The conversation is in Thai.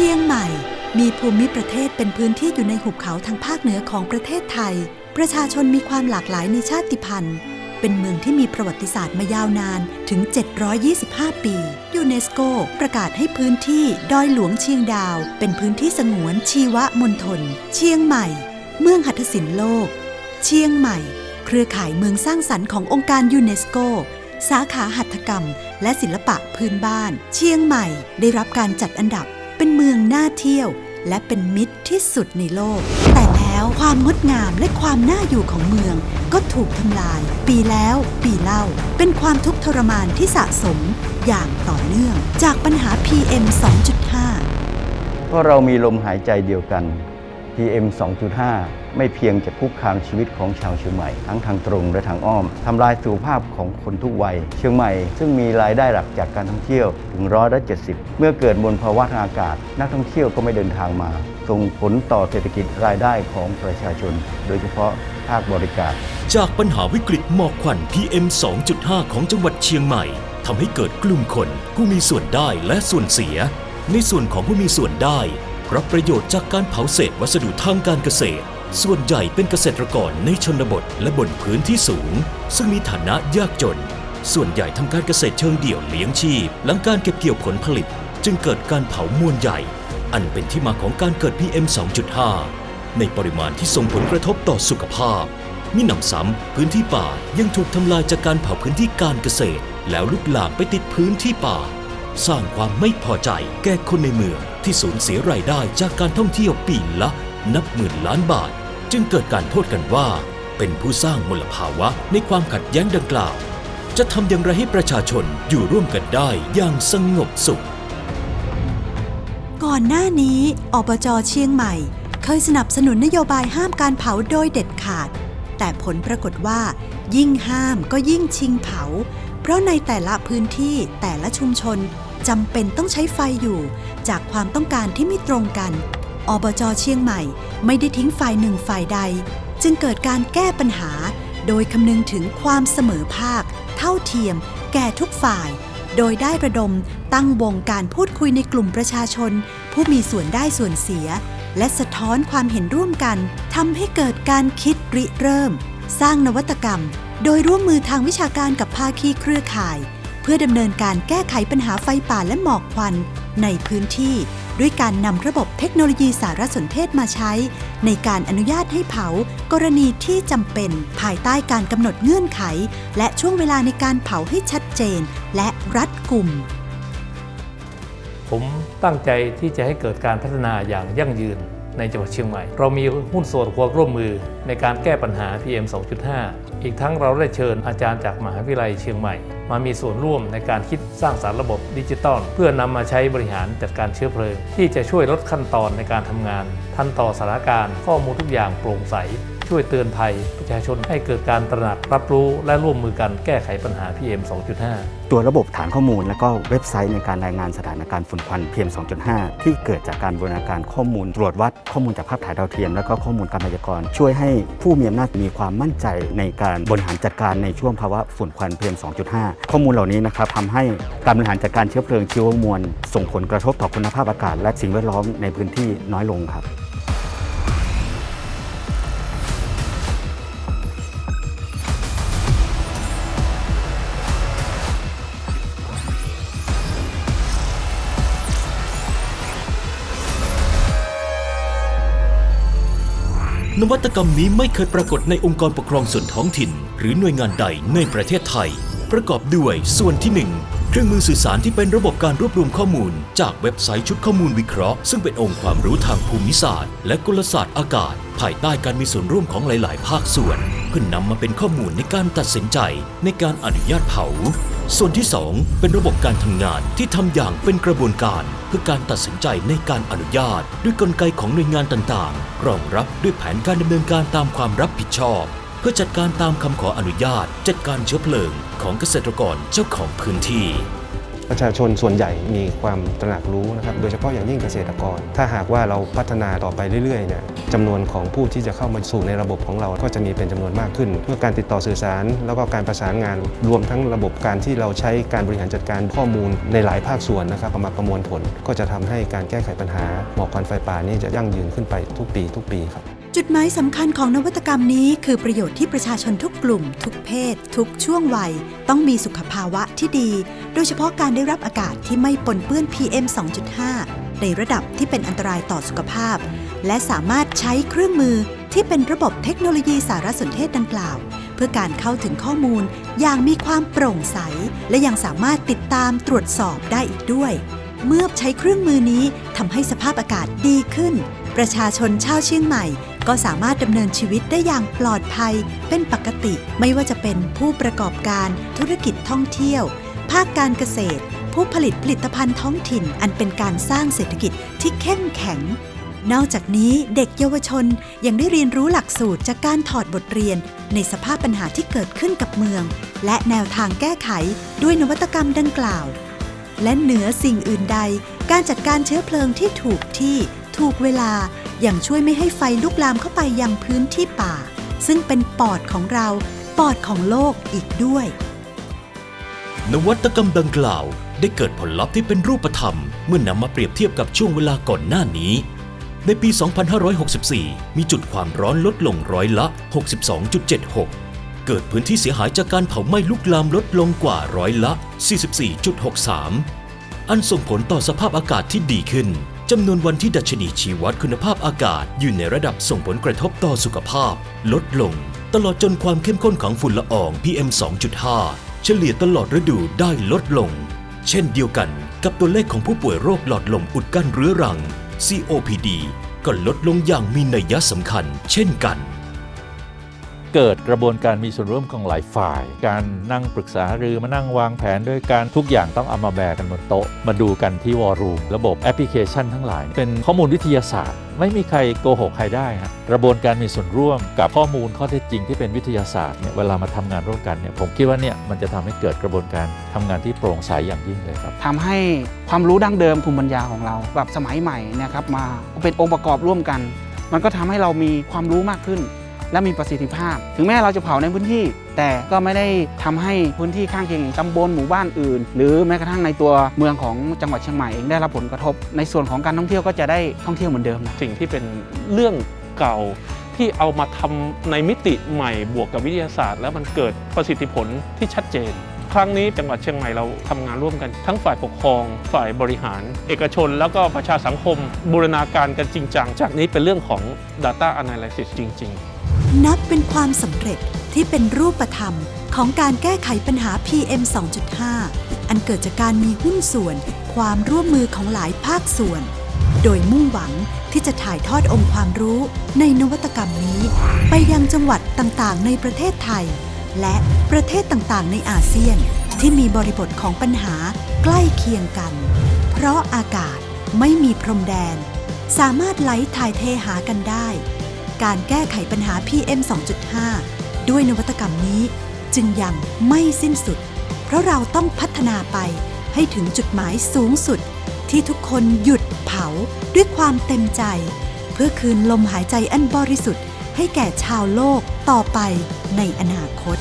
ชียงใหม่ มีภูมิประเทศเป็นพื้นที่อยู่ในหุบเขาทางภาคเหนือของประเทศไทย ประชาชนมีความหลากหลายในชาติพันธุ์ เป็นเมืองที่มีประวัติศาสตร์มายาวนานถึง 725 ปี ยูเนสโกประกาศให้พื้นที่ดอยหลวงเชียงดาว เป็นพื้นที่สงวนชีวมณฑล เชียงใหม่ เมืองหัตถศิลป์โลก เชียงใหม่ เครือข่ายเมืองสร้างสรรค์ขององค์การยูเนสโกสาขาหัตถกรรม และศิลปะพื้นบ้าน เชียงใหม่ ได้รับการจัดอันดับ เป็นเมืองน่าเที่ยว และเป็นมิตรที่สุดในโลก แต่แล้วความงดงามและความน่าอยู่ของเมืองก็ถูกทำลาย ปีแล้วปีเล่า เป็นความทุกข์ทรมานที่สะสมอย่างต่อเนื่อง จากปัญหา PM 2.5 เพราะเรามีลมหายใจเดียวกัน PM 2.5 ไม่เพียงจะคุกคามชีวิตของชาวเชียงใหม่ ทั้งทางตรงและทางอ้อม ทำลายสุขภาพของคนทุกวัย เชียงใหม่ซึ่งมีรายได้หลักจากการท่องเที่ยวถึงร้อยละ70 เมื่อเกิดมลภาวะทางอากาศ นักท่องเที่ยวก็ไม่เดินทางมา ส่งผลต่อเศรษฐกิจรายได้ของประชาชน โดยเฉพาะภาคบริการ จากปัญหาวิกฤตหมอกควัน PM 2.5 ของจังหวัดเชียงใหม่ทำให้เกิดกลุ่มคนผู้มีส่วนได้และส่วนเสีย ในส่วนของผู้มีส่วนได้ รับประโยชน์จากการเผาเศษวัสดุทางการเกษตร ส่วนใหญ่เป็นเกษตรกรในชนบทและบนพื้นที่สูง ซึ่งมีฐานะยากจน ส่วนใหญ่ทำการเกษตรเชิงเดี่ยวเลี้ยงชีพ หลังการเก็บเกี่ยวผลผลิต จึงเกิดการเผามวลใหญ่ อันเป็นที่มาของการเกิด PM 2.5 ในปริมาณที่ส่งผลกระทบต่อสุขภาพมิหนำซ้ำพื้นที่ป่ายังถูกทำลายจากการเผาพื้นที่การเกษตร แล้วลุกลามไปติดพื้นที่ป่า สร้างความไม่พอใจแก่คนในเมือง ที่สูญเสียรายได้จากการท่องเที่ยวปีละนับหมื่นล้านบาท จึงเกิดการโทษกันว่า เป็นผู้สร้างมลภาวะในความขัดแย้งดังกล่าว จะทำอย่างไรให้ประชาชนอยู่ร่วมกันได้อย่างสงบสุข ก่อนหน้านี้อบจเชียงใหม่ เคยสนับสนุนนโยบายห้ามการเผาโดยเด็ดขาด แต่ผลปรากฏว่า ยิ่งห้ามก็ยิ่งชิงเผา เพราะในแต่ละพื้นที่แต่ละชุมชน จำเป็นต้องใช้ไฟอยู่ จากความต้องการที่ไม่ตรงกัน อบจเชียงใหม่ ไม่ได้ทิ้งฝ่ายหนึ่งฝ่ายใด จึงเกิดการแก้ปัญหา โดยคำนึงถึงความเสมอภาค เท่าเทียม แก่ทุกฝ่าย โดยได้ระดมตั้งวงการพูดคุยในกลุ่มประชาชน ผู้มีส่วนได้ส่วนเสีย และสะท้อนความเห็นร่วมกันทำให้เกิดการคิดริเริ่ม สร้างนวัตกรรม โดยร่วมมือทางวิชาการกับภาคีเครือข่าย พื่อดำเนินการแก้ไขปัญหาไฟป่าและหมอกควันในพื้นที่ ด้วยการนำระบบเทคโนโลยีสารสนเทศมาใช้ ในการอนุญาตให้เผา กรณีที่จำเป็น ภายใต้การกำหนดเงื่อนไข และช่วงเวลาในการเผาให้ชัดเจน และรัดกุม ผมตั้งใจที่จะให้เกิดการพัฒนาอย่างยั่งยืน ในจังหวัดเชียงใหม่ เรามีหุ้นส่วนความร่วมมือในการแก้ปัญหา PM 2.5 อีกทั้งเราได้เชิญอาจารย์จากมหาวิทยาลัยเชียงใหม่ มามีส่วนร่วมในการคิดสร้างสารรค์ระบบดิจิตอลเพื่อนำมาใช้บริหารจัดการเชื้อเพลิง ที่จะช่วยลดขั้นตอนในการทำงาน ทันต่อสถานการณ์ข้อมูลทุกอย่างโปร่งใส ช่วยเตือนภัยประชาชนให้เกิดการตระหนักรับรู้และร่วมมือกันแก้ไขปัญหา PM 2.5 ตัวระบบฐานข้อมูล และก็เว็บไซต์ในการรายงานสถานการณ์ฝุ่นควัน PM 2.5 ที่เกิดจากการบูรณาการข้อมูล ตรวจวัดข้อมูลจากภาพถ่ายดาวเทียม และก็ข้อมูลการพยากรณ์ช่วยให้ผู้มีอำนาจมีความมั่นใจในการบริหารจัดการในช่วงภาวะฝุ่นควัน PM 2.5 ข้อมูลเหล่านี้นะครับทำให้การบริหารจัดการเชื้อเพลิงชีวมวล ส่งผลกระทบต่อคุณภาพอากาศและสิ่งแวดล้อมในพื้นที่น้อยลงครับ นวัตกรรมนี้ไม่เคยปรากฏในองค์กรปกครองส่วนท้องถิ่น หรือหน่วยงานใดในประเทศไทย ประกอบด้วยส่วนที่ 1 เครื่องมือสื่อสารที่เป็นระบบการรวบรวมข้อมูล จากเว็บไซต์ชุดข้อมูลวิเคราะห์ ซึ่งเป็นองค์ความรู้ทางภูมิศาสตร์ และกลศาสตร์อากาศ ภายใต้การมีส่วนร่วมของหลาย ๆ ภาคส่วนเพื่อนนำมาเป็นข้อมูลในการตัดสินใจในการอนุญาตเผา ส่วนที่ 2 เป็นระบบการทำงานที่ทำอย่างเป็นกระบวนการ เพื่อการตัดสินใจในการอนุญาต ด้วยกลไกของหน่วยงานต่างๆ รองรับด้วยแผนการดำเนินการตามความรับผิดชอบ เพื่อจัดการตามคำขออนุญาต จัดการเชื้อเพลิงของเกษตรกรเจ้าของพื้นที่ ประชาชนส่วนใหญ่มีความตระหนักรู้นะครับโดยเฉพาะอย่างยิ่งเกษตรกร ถ้าหากว่าเราพัฒนาต่อไปเรื่อยๆเนี่ยจำนวนของผู้ที่จะเข้ามาสู่ในระบบของเราก็จะมีเป็นจำนวนมากขึ้น เพื่อการติดต่อสื่อสาร แล้วก็การประสานงานรวมทั้งระบบการที่เราใช้การบริหารจัดการข้อมูลในหลายภาคส่วนนะครับเอามาประมวลผล ก็จะทำให้การแก้ไขปัญหาหมอกควันไฟป่านี่จะยั่งยืนขึ้นไปทุกปี ทุกปีครับ จุดหมายสำคัญของนวัตกรรมนี้คือประโยชน์ที่ประชาชนทุกกลุ่ม ทุกเพศ ทุกช่วงวัย ต้องมีสุขภาวะที่ดี โดยเฉพาะการได้รับอากาศที่ไม่ปนเปื้อน PM 2.5 ในระดับที่เป็นอันตรายต่อสุขภาพ และสามารถใช้เครื่องมือที่เป็นระบบเทคโนโลยีสารสนเทศดังกล่าว เพื่อการเข้าถึงข้อมูลอย่างมีความโปร่งใส และยังสามารถติดตามตรวจสอบได้อีกด้วย เมื่อใช้เครื่องมือนี้ทำให้สภาพอากาศดีขึ้น ประชาชนชาวเชียงใหม่ ก็สามารถดำเนินชีวิตได้อย่างปลอดภัยเป็นปกติ ไม่ว่าจะเป็นผู้ประกอบการธุรกิจท่องเที่ยว ภาคการเกษตร ผู้ผลิตผลิตภัณฑ์ท้องถิ่นอันเป็นการสร้างเศรษฐกิจที่เข้มแข็ง นอกจากนี้เด็กเยาวชนยังได้เรียนรู้หลักสูตรจากการถอดบทเรียน ในสภาพปัญหาที่เกิดขึ้นกับเมือง และแนวทางแก้ไขด้วยนวัตกรรมดังกล่าว และเหนือสิ่งอื่นใด การจัดการเชื้อเพลิงที่ถูกที่ถูกเวลา ย่างช่วยไม่ให้ไฟลุกลามเข้าไปยังพื้นที่ป่า ซึ่งเป็นปอดของเราปอดของโลกอีกด้วย นวัตกรรมดังกล่าว ได้เกิดผลลัพธ์ที่เป็นรูปธรรม เมื่อนำมาเปรียบเทียบกับช่วงเวลาก่อนหน้านี้ ในปี 2564 มีจุดความร้อนลดลงร้อยละ 62.76 เกิดพื้นที่เสียหายจากการเผาไหม้ลุกลามลดลงกว่าร้อยละ 44.63 อันส่งผลต่อสภาพอากาศที่ดีขึ้น จำนวนวันที่ดัชนีชีวัดคุณภาพอากาศ อยู่ในระดับส่งผลกระทบต่อสุขภาพ ลดลง ตลอดจนความเข้มข้นของฝุ่นละออง PM 2.5 เฉลี่ยตลอดฤดูได้ลดลง เช่นเดียวกันกับตัวเลขของผู้ป่วยโรคหลอดลมอุดกั้นเรื้อรัง COPD ก็ลดลงอย่างมีนัยสำคัญ เช่นกัน เกิดกระบวนการมีส่วนร่วมของหลายฝ่าย การนั่งปรึกษาหรือมานั่งวางแผนด้วยการทุกอย่างต้องเอามาแบกกันบนโต๊ะ มาดูกันที่วอลรูมระบบแอปพลิเคชันทั้งหลาย เป็นข้อมูลวิทยาศาสตร์ ไม่มีใครโกหกใครได้ฮะกระบวนการมีส่วนร่วมกับข้อมูลข้อเท็จจริงที่เป็นวิทยาศาสตร์เนี่ยเวลามาทำงานร่วมกันเนี่ยผมคิดว่าเนี่ยมันจะทำให้เกิดกระบวนการทำงานที่โปร่งใสอย่างยิ่งเลยครับทำให้ความรู้ดั้งเดิมภูมิปัญญาของเราแบบสมัยใหม่นะครับมาเป็นองค์ประกอบร่วมกัน มันก็ทำให้เรามีความรู้มากขึ้น และมีประสิทธิภาพ ถึงแม้เราจะเผาในพื้นที่ แต่ก็ไม่ได้ทำให้พื้นที่ข้างเคียงอย่างตำบลหมู่บ้านอื่น หรือแม้กระทั่งในตัวเมืองของจังหวัดเชียงใหม่เองได้รับผลกระทบ ในส่วนของการท่องเที่ยวก็จะได้ท่องเที่ยวเหมือนเดิมนะสิ่งที่เป็นเรื่องเก่าที่เอามาทำในมิติใหม่บวกกับวิทยาศาสตร์ แล้วมันเกิดประสิทธิผลที่ชัดเจน ครั้งนี้จังหวัดเชียงใหม่เราทำงานร่วมกัน ทั้งฝ่ายปกครอง ฝ่ายบริหาร เอกชน แล้วก็ประชาสังคม บูรณาการกันจริงจัง จากนี้เป็นเรื่องของ Data Analysis จริง ๆ นับเป็นความสำเร็จที่เป็นรูปธรรมของการแก้ไขปัญหา PM 2.5 อันเกิดจากการมีหุ้นส่วน ความร่วมมือของหลายภาคส่วน โดยมุ่งหวังที่จะถ่ายทอดองค์ความรู้ในนวัตกรรมนี้ ไปยังจังหวัดต่างๆ ในประเทศไทย และประเทศต่างๆ ในอาเซียน ที่มีบริบทของปัญหาใกล้เคียงกัน เพราะอากาศไม่มีพรมแดน สามารถไหลถ่ายเทหากันได้ การแก้ไขปัญหา PM 2.5 ด้วยนวัตกรรมนี้ จึงยังไม่สิ้นสุด เพราะเราต้องพัฒนาไปให้ถึงจุดหมายสูงสุด ที่ทุกคนหยุดเผาด้วยความเต็มใจ เพื่อคืนลมหายใจอันบริสุทธิ์ ให้แก่ชาวโลกต่อไปในอนาคต